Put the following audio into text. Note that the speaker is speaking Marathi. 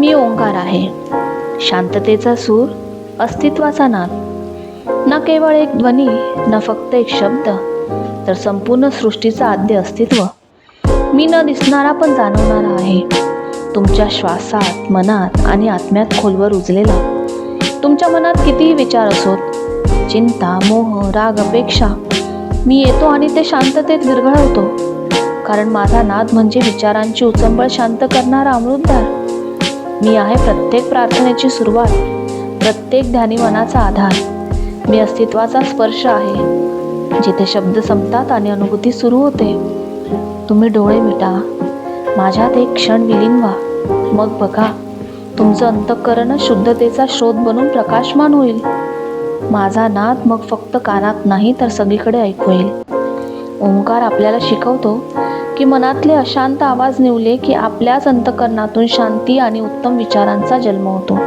मी ओंकार आहे. शांततेचा सूर अस्तित्वाचा नाद. ना केवळ एक ध्वनी ना फक्त एक शब्द तर संपूर्ण सृष्टीचं आद्य अस्तित्व. मी न दिसणारा पण जाणवणारा आहे. तुमच्या श्वासात मनात आणि आत्म्यात खोलवर रुजलेला तुमच्या मनात कितीही विचार असोत चिंता मोह राग अपेक्षा मी येतो आणि ते शांततेत विरघळवतो. कारण माझा नाद म्हणजे विचारांची उचंबळ शांत करणारा अमृतदार मी आहे प्रत्येक प्रार्थनेची सुरुवात प्रत्येक ध्यानी मनाचा आधार. मी अस्तित्वाचा स्पर्श आहे. जिथे शब्द संपतात आणि अनुभूती सुरू होते तुम्ही डोळे मिटा. माझ्यात एक क्षण विलीन व्हा. मग बघा तुमचं अंतःकरण शुद्धतेचा शोध बनून प्रकाशमान होईल. माझा नाद मग फक्त कानात नाही तर सगळीकडे ऐकू येईल. ओंकार आपल्याला शिकवतो की मनातले अशांत आवाज निवले की आपल्याच अंतकरणातून शांती आणि उत्तम विचारांचा जन्म होतो.